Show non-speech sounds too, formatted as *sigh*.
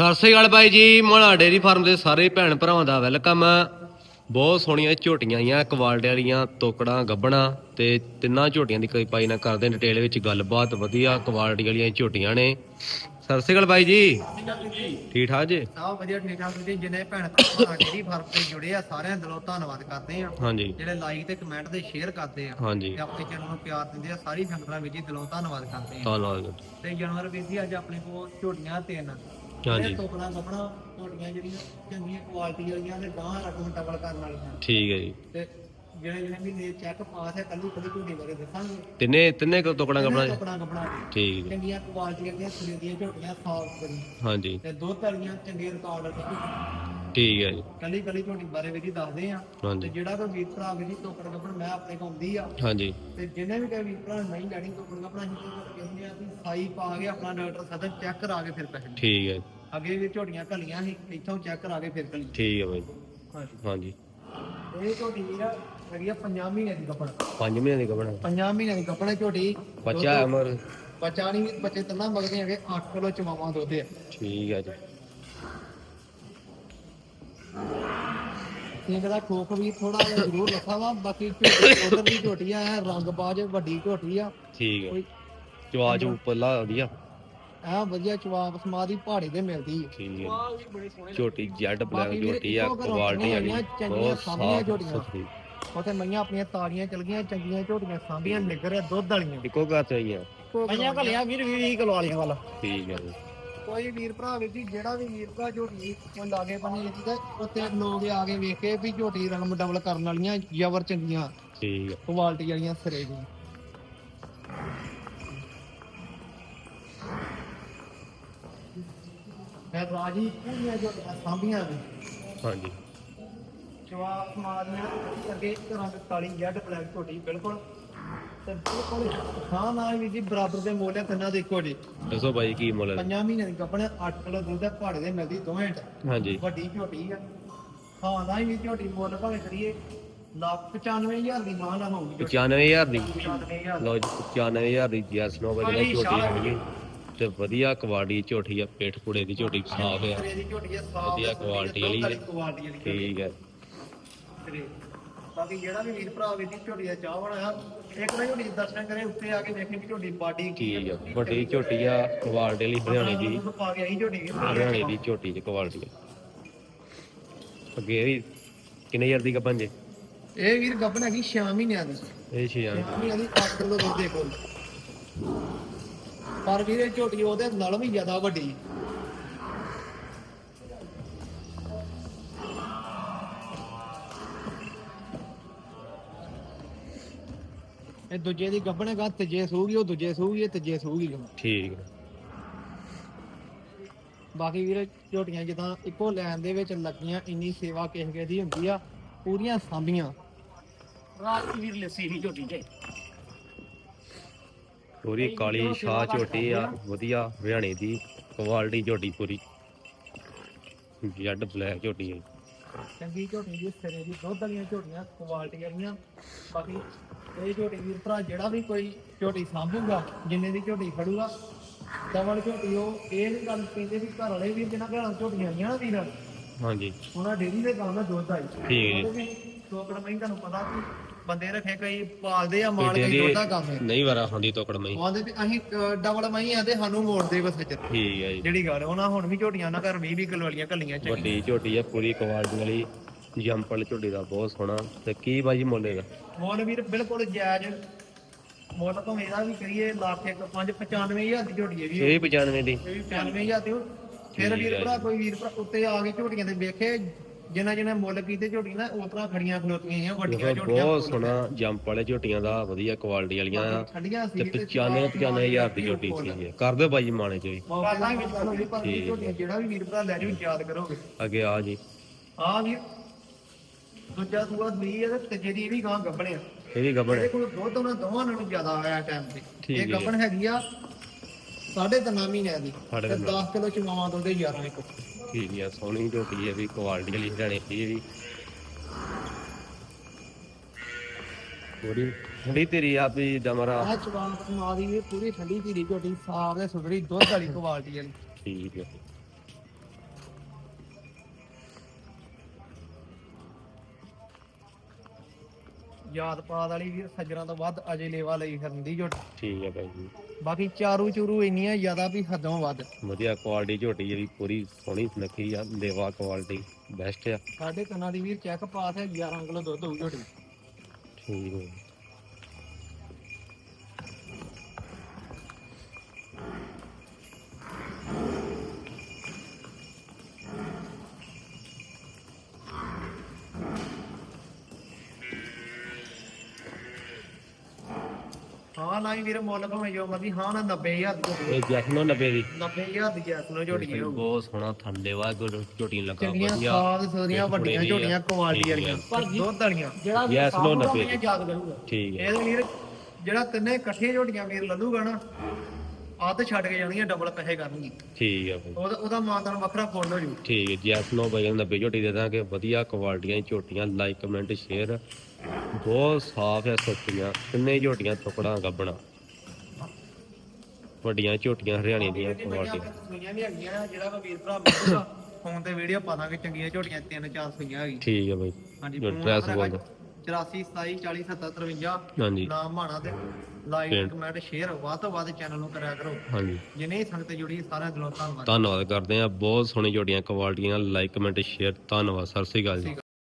ਸਤਿ ਸ੍ਰੀ ਅਕਾਲ ਬਾਈ ਜੀ। ਮੋਲਾ dairy farm ਦੇ ਸਾਰੇ ਭੈਣ ਭਰਾਵਾਂ ਦਾ ਵੈਲਕਮ। ਬਹੁਤ ਸੋਹਣੀਆਂ ਝੋਟੀਆਂ ਆਈਆਂ ਕੁਆਲਟੇ ਵਾਲੀਆਂ ਤੋਕੜਾਂ ਗੱਬਣਾ ਤੇ ਤਿੰਨਾਂ ਝੋਟੀਆਂ ਦੀ ਕੋਈ ਪਾਈ ਨਾ ਕਰਦੇ ਡਿਟੇਲ ਵਿੱਚ ਗੱਲਬਾਤ। ਵਧੀਆ ਕੁਆਲਟੀ ਵਾਲੀਆਂ ਝੋਟੀਆਂ ਨੇ। ਸਤਿ ਸ੍ਰੀ ਅਕਾਲ ਬਾਈ ਜੀ। ਠੀਕ ਠਾਕ ਜੀ? ਸਭ ਵਧੀਆ ਠੀਕ ਠਾਕ ਜੀ ਜਿੰਨੇ ਭੈਣ ਭਰਾ ਡੇਰੀ ਫਾਰਮ ਤੇ ਜੁੜੇ ਆ ਸਾਰਿਆਂ ਦਾ ਦਿਲੋਂ ਧੰਨਵਾਦ ਕਰਦੇ ਆ। ਹਾਂਜੀ। ਜਿਹੜੇ ਲਾਈਕ ਤੇ ਕਮੈਂਟ ਤੇ ਸ਼ੇਅਰ ਕਰਦੇ ਆ। ਹਾਂਜੀ। ਤੇ ਆਪਣੇ ਚੈਨਲ ਨੂੰ ਪਿਆਰ ਦਿੰਦੇ ਆ ਸਾਰੀ ਸੰਗਤਾਂ ਵਿੱਚ ਜੀ ਦਿਲੋਂ ਧੰਨਵਾਦ ਕਰਦੇ ਆ। ਧੰਨਵਾਦ। ਤੇ ਜਾਨਵਰ ਵੀਰ ਜੀ ਅੱਜ ਆਪਣੇ ਕੋਲ ਝੋਟੀਆਂ ਤਿੰਨ। ਹਾਂਜੀ। ਤੋਕਣਾ ਕੱਪੜਾ ਝੋਟੀਆਂ ਜਿਹੜੀਆਂ ਚੰਗੀਆਂ ਕੁਆਲਿਟੀ ਵਾਲੀਆਂ ਤੇ ਗਾਂ ਰਕਮ ਡਬਲ ਕਰਨ ਵਾਲੀਆਂ। ਠੀਕ ਹੈ ਜੀ। ਤੇ ਜਿਹੜੇ ਜਿਹੜੇ ਵੀ ਨੇ ਚੈੱਕ ਪਾਸ ਹੈ ਕੱਲੀ ਕੱਲੀ ਝੋਟੀ ਬਾਰੇ ਦੱਸਾਂਗੇ। ਤਿੰਨੇ ਤਿੰਨੇ ਕੁ ਤੋਕੜਾਂ ਗੱਬਣਾ ਜੀ ਕੱਪੜਾ ਕੱਪੜਾ ਠੀਕ ਜੀ। ਚੰਗੀਆਂ ਕੁਆਲਿਟੀ ਦੀਆਂ ਸਿਰੇ ਦੀਆਂ ਝੋਟੀਆਂ ਸਾਫ਼ ਕਰੀ ਹਾਂਜੀ। ਤੇ ਦੁੱਧ ਵਾਲੀਆਂ ਚੰਗੇ ਰਿਕਾਰਡ ਰੱਖੀ ਠੀਕ ਹੈ ਜੀ। ਕੱਲੀ ਕੱਲੀ ਝੋਟੀ ਬਾਰੇ ਵੀ ਦੱਸਦੇ ਆ ਤੇ ਜਿਹੜਾ ਕੋਈ ਵੀਰ ਭਰਾ ਵੀ ਜੀ ਟੋਕੜ ਕੱਪੜ ਮੈਂ ਆਪਣੇ ਕੋਲ ਆਉਂਦੀ ਆ। ਹਾਂਜੀ। ਤੇ ਜਿਹਨੇ ਵੀ ਕੋਈ ਵੀਰ ਭਰਾ ਨਹੀਂ ਲੈਣੀ ਟੋਕੜ ਕੱਪੜਾ ਤਾਂ ਕਹਿੰਦੇ ਆ ਵੀ ਸਾਈ ਪਾ ਕੇ ਆਪਣਾ ਡਾਕਟਰ ਸਦਨ ਚੈੱਕ ਕਰਾ ਕੇ ਫਿਰ ਪੈਸੇ ਠੀਕ ਹੈ ਅੱਗੇ ਵੀ ਝੋਟੀਆਂ ਘਲੀਆਂ ਸੀ ਇੱਥੋਂ ਚੈੱਕ ਕਰਾ ਕੇ ਫਿਰ ਘਲੀ ਠੀਕ ਹੈ ਬਾਈ। ਹਾਂਜੀ। ਹਾਂਜੀ। ਇਹ ਝੋਟੀ ਵੀਰ ਹੈਗੀ ਆ 5 ਮਹੀਨੇ ਦੀ ਕੱਪੜ। 5 ਮਹੀਨੇ ਦੀ ਗੱਬਣਾ 5 ਮਹੀਨੇ ਦੀ ਕੱਪੜ ਝੋਟੀ। ਬੱਚਾ ਹੈ ਅਮਰ ਨਹੀਂ ਬੱਚੇ ਤੰਨਾ ਮਗਦੇ ਹੈਗੇ 8 ਕਿਲੋ ਚਵਾਵਾਂ ਦੁੱਧ ਆ। ਠੀਕ ਹੈ ਜੀ। ਸਿੰਘ ਦਾ ਖੋਖ ਵੀ ਥੋੜਾ ਜਿਹਾ ਜ਼ਰੂਰ ਰੱਖਾ ਵਾ ਬਾਕੀ ਝੋਟੀ ਉਧਰ ਦੀ ਝੋਟੀ ਆ ਇਹ ਰੰਗਬਾਜ਼ ਵੱਡੀ ਝੋਟੀ ਆ। ਠੀਕ ਹੈ ਚਵਾ ਚੂ ਪੱਲਾ ਵਧੀਆ। ਆ ਵਧੀਆ ਚਵਾਪ ਸਮਾਦੀ ਪਹਾੜੀ ਦੇ ਮਿਲਦੀ ਹੈ ਠੀਕ ਹੈ ਆਹ ਵੀ ਬੜੀ ਸੋਹਣੀ ਛੋਟੀ ਜੈਡ ਬਲੈਕ ਵੀਰੇ ਝੋਟੀ ਆ ਕੁਆਲਿਟੀ ਚੰਗੀਆਂ ਬਹੁਤ ਸਾਂਭੀਆਂ ਸਾਫ਼ ਝੋਟੀਆਂ। ਸੁਥਰੀ। ਉੱਥੇ ਮਈਆਂ ਆਪਣੀਆਂ ਤਾੜੀਆਂ ਚਲ ਗਈਆਂ ਚੰਗੀਆਂ ਝੋਟੀਆਂ ਸਾਂਭੀਆਂ ਨਿਗਰ ਆ ਦੁੱਧ ਵਾਲੀਆਂ। ਇੱਕੋ ਘਰ ਚ ਆਈਆਂ। ਮਈਆਂ ਘਲਿਆ ਵੀਰ ਵੀ ਕਿਲੋ ਵਾਲੀਆਂ ਵਾਲਾ। ਠੀਕ ਹੈ ਜੀ। ਕੋਈ ਵੀਰ ਭਰਾ ਵੀਰ ਜੀ ਜਿਹੜਾ ਵੀ ਵੀਰ ਭਰਾ ਝੋਟੀ ਕੋਈ ਲਾਗੇ ਬੰਨੇ ਜੀ ਤੇ ਉੱਥੇ ਲੋਕ ਆ ਕੇ ਵੇਖ ਕੇ ਵੀ ਝੋਟੀ ਰੰਗ ਡਬਲ ਕਰਨ ਵਾਲੀਆਂ ਜਬਰ ਚੰਗੀਆਂ। ਠੀਕ ਹੈ ਕੁਆਲਿਟੀ ਵਾਲੀਆਂ ਸਿਰੇ ਦੀਆਂ ਮੈਂ ਰਾਜੀ ਪੂਰੀਆਂ ਝੋਟੀਆਂ ਸਾਂਭੀਆਂ ਨੇ। ਹਾਂਜੀ। ਜਵਾਬ ਮਾਰੀਆਂ ਅੱਗੇ ਘਰਾਂ ਦੇ ਕਾਲੀ ਜੈਡ ਬਲੈਕ ਝੋਟੀ ਬਿਲਕੁਲ। ਹਾਂ ਨਾਲ ਵੀ ਜੀ ਬਰਾਬਰ ਦੇ ਮੋਲੇ ਤਿੰਨਾਂ ਦੇ ਇੱਕੋ ਜੀ। ਦੱਸੋ ਬਾਈ ਕੀ ਮੁੱਲ ਹੈ? ਪੰਜਾਂ ਮਹੀਨੇ ਦੀ ਕੱਪੜੇ 8 ਕਿਲੋ ਦੁੱਧ ਹੈ ਪਹਾੜੇ ਦੇ ਮਿਲਦੀ ਦੋਵੇਂ ਟ ਹਾਂਜੀ। ਵੱਡੀ ਝੋਟੀ ਆ। ਹਾਂ ਨਾਲ ਵੀ ਝੋਟੀ ਮੁੱਲ ਭਾਵੇਂ ਕਰੀਏ ਲੱਖ 95000 ਦੀ ਮਾਂ ਨਾ ਹੋਊਗੀ ਝੋਟੀ। 95000 ਦੀ? 95000 ਲੋ ਜੀ 95000 ਦੀ ਜੈਸ ਨੋ ਵਜੇ ਹਾਂਜੀ, ਝੋਟੀ ਸ਼ਾਹ ਹੈਗੀ? ਤੇ ਵਧੀਆ ਕੁਆਲਿਟੀ ਝੋਟੀ ਆ ਪੇਟ ਕੁੜੇ ਦੀ ਝੋਟੀ ਸਾਫ਼ ਆ। ਸਿਰੇ ਦੀ ਝੋਟੀ ਆ ਸਾਫ਼ ਵਧੀਆ ਕੁਆਲਿਟੀ ਵਾਲੀ ਹੈ। ਕੁਆਲਿਟੀ ਵਾਲੀ ਠੀਕ ਹੈ ਸਿਰੇ। ਬਾਕੀ ਜਿਹੜਾ ਵੀ ਵੀਰ ਭਰਾ ਵੀ ਦੀ ਝੋਟੀ ਦਾ ਚਾਹ ਬਣਾਇਆ ਇੱਕ ਨਾ ਝੋਟੀ ਦੇ ਦਰਸ਼ਨ ਕਰੇ ਉੱਤੇ ਆ ਕੇ ਦੇਖੇ ਵੀ ਝੋਟੀ ਬਾਡੀ ਠੀਕ ਆ ਵੱਡੀ ਝੋਟੀ ਆ ਕੁਆਲਿਟੀ ਲਈ ਹਰਿਆਣੇ ਦੀ। ਦੁੱਧ ਪਾ ਕੇ ਆਈ ਝੋਟੀ। ਵੀ ਹਰਿਆਣੇ ਦੀ ਝੋਟੀ ਚ ਕੁਆਲਿਟੀ ਆ। ਅੱਗੇ ਵੀ ਕਿੰਨੇ ਹਜ਼ਾਰ ਦੀ ਕੱਪਾਂ ਜੇ? ਇਹ ਵੀਰ ਗੱਬਨ ਹੈਗੀ 6 ਮਹੀਨਿਆਂ ਦੀ। ਇਹ ਛੇ ਹਜ਼ਾਰ ਛੇ ਮਹੀਨਿਆਂ ਦੀ 8 ਕਿਲੋ ਦੁੱਧ ਦੇ ਕੋਲ। ਪਰ ਵੀਰੇ ਝੋਟੀ ਉਹਦੇ ਨਾਲ ਵੀ ਜ਼ਿਆਦਾ ਵੱਡੀ। ਇਹ ਦੂਜੇ ਦੀ ਗੱਬਣ ਗਾ ਤੀਜੇ ਸੂਗੀ ਉਹ ਦੂਜੇ ਸੂਗੀ ਇਹ ਤੀਜੇ ਸੂਗੀ ਠੀਕ ਆ ਬਾਕੀ ਵੀਰੇ ਝੋਟੀਆਂ ਜਿੱਦਾਂ ਇੱਕੋ ਲੈਣ ਦੇ ਵਿੱਚ ਲੱਗੀਆਂ ਇੰਨੀ ਸੇਵਾ ਕਿਸੇ ਕਿਸੇ ਦੀ ਹੁੰਦੀ ਆ ਪੂਰੀਆਂ ਸਾਂਭੀਆਂ। ਰਾਤ ਵੀਰ ਲੱਸੀ ਨਹੀਂ ਝੋਟੀ ਤੇ ਪੂਰੀ ਕਾਲੀ ਸ਼ਾਹ ਝੋਟੀ ਆ ਵਧੀਆ ਹਰਿਆਣੇ ਦੀ ਕੁਆਲਿਟੀ ਝੋਟੀ ਪੂਰੀ। ਜੈਡ ਬਲੈਕ ਝੋਟੀ ਹੈ ਚੰਗੀ ਝੋਟੀ ਦੀ ਸਿਰੇ ਦੀ ਦੁੱਧ ਵਾਲੀਆਂ ਝੋਟੀਆਂ ਕੁਆਲਿਟੀ ਵਾਲੀਆਂ। ਬਾਕੀ ਇਹ ਝੋਟੀ ਵੀਰ ਭਰਾ ਜਿਹੜਾ ਵੀ ਕੋਈ ਝੋਟੀ ਸਾਂਭੂਗਾ ਜਿੰਨੇ ਦੀ ਝੋਟੀ ਫੜੂਗਾ ਡਬਲ ਝੋਟੀ ਉਹ ਇਹ ਨਹੀਂ ਗੱਲ ਕਹਿੰਦੇ ਵੀ ਘਰ ਵਾਲੇ ਵੀ ਜਿਹਨਾਂ ਘਰਾਂ ਝੋਟੀਆਂ ਆਈਆਂ ਨਾ ਵੀਰ ਹਾਂਜੀ। ਉਹਨਾਂ ਡੇਰੀ ਦੇ ਕੰਮ ਦਾ ਦੁੱਧ ਆਈ। ਠੀਕ ਹੈ ਟੋਕੜ ਮੈਂ ਤੁਹਾਨੂੰ ਪਤਾ ਕਿ ਬੰਦੇ ਰੱਖੇ ਕਈ ਪਾਲਦੇ ਆ ਮਾਲ ਕਈ ਦੁੱਧ ਦਾ ਕੰਮ ਹੈ। ਨਹੀਂ ਵਾਰਾ ਹੁੰਦੀ ਮਈ ਉਹ ਆਂਦੇ ਵੀ ਅਸੀਂ ਡਬਲ ਮਹੀਂ ਆਂਦੇ ਸਾਨੂੰ ਮੋੜਦੇ ਬਸ ਵਿੱਚ। ਠੀਕ ਹੈ ਜੀ। ਜਿਹੜੀ ਗੱਲ ਉਹਨਾਂ ਹੁਣ ਵੀ ਝੋਟੀਆਂ ਨਾ ਘਰ 20 20 ਕਿਲੋ ਵਾਲੀਆਂ ਕੱਲੀਆਂ ਚੰਗੀਆਂ ਵੱਡੀ ਝੋਟੀ ਆ ਪੂਰੀ ਕੁਆਲਿਟੀ ਵਾਲੀ। ਜੰਪਲ ਝੋਟੀ ਦਾ ਬਹੁਤ ਸੋਹਣਾ ਤੇ ਕੀ ਬਾਜੀ ਮੁੱਲੇਗਾ? ਮੁੱਲ ਵੀਰ ਬਿਲਕੁਲ ਜਾਇਜ਼। ਮੁੱਲ ਤੋਂ ਇਹਦਾ ਵੀ ਕਰੀਏ ਲੱਖ ਇੱਕ ਪੰਜ 95000 ਦੀ ਝੋਟੀ ਹੈ ਵੀ ਇਹ 95 ਦੀ। ਇਹ ਵੀ 95000 ਦੀ। ਫਿਰ ਵੀਰ ਭਰਾ ਕੋਈ ਵੀਰ ਭਰਾ ਉੱਤੇ ਆ ਕੇ ਝੋਟੀਆਂ ਤੇ ਵੇਖੇ ਜਿਨ੍ਹਾਂ ਜਿਨ੍ਹਾਂ ਮੁੱਲ ਕੀਤੇ ਝੋਟੀ ਨਾ ਉਸ ਤਰ੍ਹਾਂ ਖੜੀਆਂ ਖਲੋਤੀਆਂ ਆ ਵੱਡੀਆਂ ਝੋਟੀਆਂ ਬਹੁਤ ਸੋਹਣਾ ਜੰਪ ਵਾਲੇ ਝੋਟੀਆਂ ਦਾ ਵਧੀਆ ਕੁਆਲਿਟੀ ਵਾਲੀਆਂ ਆ ਤੇ ਸੀ 95 95000 ਦੀ ਝੋਟੀ ਸੀ ਕਰ ਦਿਓ ਬਾਜੀ ਮਾਣੇ ਚ ਵੀ ਝੋਟੀਆਂ ਜਿਹੜਾ ਵੀ ਵੀਰ ਭਰਾ ਲੈ ਜਾਓ ਯਾਦ ਕਰੋਗੇ। ਅੱਗੇ ਆ ਜੀ। ਆ ਵੀਰ। ਦੂਜਾ ਸੂਆ ਦੂਈ ਹੈ ਤੇ ਇਹ ਵੀ ਗਾਂ ਗੱਬਣੇ ਆ। ਇਹ ਵੀ ਗੱਬਣ। ਇਹਦੇ ਕੋਲ ਦੁੱਧ ਉਹਨਾਂ ਦੋਵਾਂ ਨਾਲੋਂ ਜ਼ਿਆਦਾ ਆਇਆ ਟਾਈਮ ਤੇ। ਠੀਕ ਇਹ ਹੈ। ਗੱਬਣ ਹੈਗੀ ਆ ਸਾਢੇ ਤਿੰਨ ਮਹੀਨਿਆਂ ਦੀ। ਸਾਢੇ ਤੇ ਤਿੰਨ। 10 ਕਿਲੋ ਚਵਾਵਾਂ ਦੁੱਧ 11 ਇੱਕ। ਠੀਕ ਆ ਸੋਹਣੀ ਝੋਟੀ ਹੈ ਵੀ ਕੁਆਲਿਟੀ ਵਾਲੀ ਹਰਿਆਣੇ ਦੀ ਇਹ ਵੀ। ਪੂਰੀ ਠੰਡੀ ਤੇਰੀ ਆ ਵੀ ਡਮਰਾ ਆਹ ਚਵਾਂ ਸਮਾਦੀ ਵੀ ਪੂਰੀ ਠੰਡੀ ਧੀਰੀ ਝੋਟੀ ਸਾਫ਼ ਤੇ ਸੁਧਰੀ ਦੁੱਧ ਵਾਲੀ *laughs* ਕੁਆਲਿਟੀ ਵਾਲੀ। ਠੀਕ ਹੈ ਯਾਦ ਪਾਦ ਵਾਲੀ ਵੀਰ ਸੱਜਣਾ ਤੋਂ ਵੱਧ ਅਜੇ ਲੇਵਾ ਲਈ ਫਿਰਦੀ ਝੋਟੀ। ਠੀਕ ਹੈ ਬਾਈ ਜੀ। ਬਾਕੀ ਚਾਰੂ ਚੂਰੂ ਇੰਨੀਆਂ ਜ਼ਿਆਦਾ ਵੀ ਹੱਦੋਂ ਵੱਧ। ਵਧੀਆ ਕੁਆਲਿਟੀ ਝੋਟੀ ਜਿਹੜੀ ਪੂਰੀ ਸੋਹਣੀ ਸੁਨੱਖੀ ਆ ਦੇਵਾ ਕੁਆਲਿਟੀ ਬੈਸਟ ਆ। ਸਾਡੇ ਕੰਨਾਂ ਦੀ ਵੀਰ ਚੈੱਕ ਪਾਸ ਹੈ 11 ਕਿਲੋ ਦੁੱਧ ਹੋਊ ਝੋਟੀ। ਠੀਕ ਹੈ। ਹਾਂ ਨਾ ਹੀ ਵੀਰ ਮੁੱਲ ਭਾਵੇਂ ਜੋ ਮਰਦੀ ਹਾਂ ਨਾ 90000 ਦੀ ਇਹ ਜੈਸਨੋ 90 ਦੀ। 90000 ਦੀ ਜੈਸ ਨੂੰ ਝੋਟੀ ਹੈ ਬਹੁਤ ਸੋਹਣਾ ਥੰਡੇ ਵਾ ਝੋਟੀ ਲੱਗਾ ਚੰਗੀਆਂ ਵਧੀਆ। ਸਾਦ ਸੋਦੀਆਂ ਵੱਡੀਆਂ ਝੋਟੀਆਂ ਕੁਆਲਿਟੀ ਵਾਲੀਆਂ ਦੁੱਧ ਵਾਲੀਆਂ ਜਿਹੜਾ ਵੀਰ Yes, no, ਸਾਂਭੂਗਾ ਨੱਬੇ। ਉਹਨੇ ਯਾਦ ਕਰੂਗਾ। ਠੀਕ ਹੈ ਇਹਦੇ ਵੀਰ ਜਿਹੜਾ ਤਿੰਨੇ ਇਕੱਠੀਆਂ ਝੋਟੀਆਂ ਵੀਰ ਲੱਲੂਗਾ ਨਾ ਆਹ ਛੱਡ ਕੇ ਜਾਣਗੀਆਂ ਡਬਲ ਪੈਸੇ ਕਰਨਗੀ। ਠੀਕ ਹੈ ਬਾਈ। ਉਹਦਾ ਉਹਦਾ ਮਾਨਦਾਨ ਵੱਖਰਾ ਫੁੱਲ ਹੋ ਜੂ। ਠੀਕ ਹੈ ਜੈਸਨੋ ਬਾਈ 90 ਝੋਟੀ ਦੇ ਦਾਂਗੇ ਵਧੀਆ ਕੁਆਲਿਟੀਆਂ ਦੀ ਝੋਟੀਆਂ ਲਾਈਕ ਕਮੈਂਟ ਸ਼ੇਅਰ ਬਹੁਤ ਸਾਫ਼ ਹੈ ਸੁੱਕੀਆਂ ਕਿੰਨੇ ਝੋਟੀਆਂ ਟੁਕੜਾ ਗੱਬਣਾ। ਵੱਡੀਆਂ ਝੋਟੀਆਂ ਹਰਿਆਣੇ ਦੀਆਂ ਕੁਆਲਿਟੀ ਸੂਈਆਂ ਵੀ ਹੈਗੀਆਂ ਜਿਹੜਾ ਕੋਈ ਵੀਰ ਭਰਾ ਮਿਲੂਗਾ ਫੋਨ ਤੇ ਵੀਡੀਓ ਪਾ ਦਾਂਗੇ ਚੰਗੀਆਂ ਝੋਟੀਆਂ ਤਿੰਨ ਚਾਰ ਸੂਈਆਂ ਹੈਗੀ ਠੀਕ ਹੈ ਬਾਈ। ਹਾਂਜੀ ਜੋ ਫੋਨ ਡਰੈਸ ਨੰਬਰ ਬੋਲ ਹੈਗਾ 84 27 40 70 53 ਹਾਂਜੀ। ਨਾਮ ਮਾਣਾ ਤੇ ਲਾਈਕ। ਕਮੈਂਟ ਸ਼ੇਅਰ ਵੱਧ ਤੋਂ ਵੱਧ ਚੈਨਲ ਨੂੰ ਕਰਿਆ ਕਰੋ। ਹਾਂਜੀ। ਜਿਨੇ ਸੰਗਤ ਜੁੜੀ ਸਾਰਿਆਂ ਦਿਲੋਂ ਧੰਨਵਾਦ। ਧੰਨਵਾਦ ਕਰਦੇ ਆ ਬਹੁਤ ਸੋਹਣੀ ਝੋਟੀਆਂ ਕੁਆਲਿਟੀਆਂ ਲਾਈਕ ਕਮੈਂਟ ਸ਼ੇਅਰ ਧੰਨਵਾਦ ਸਤਿ ਸ੍ਰੀ ਅਕਾਲ ਜੀ।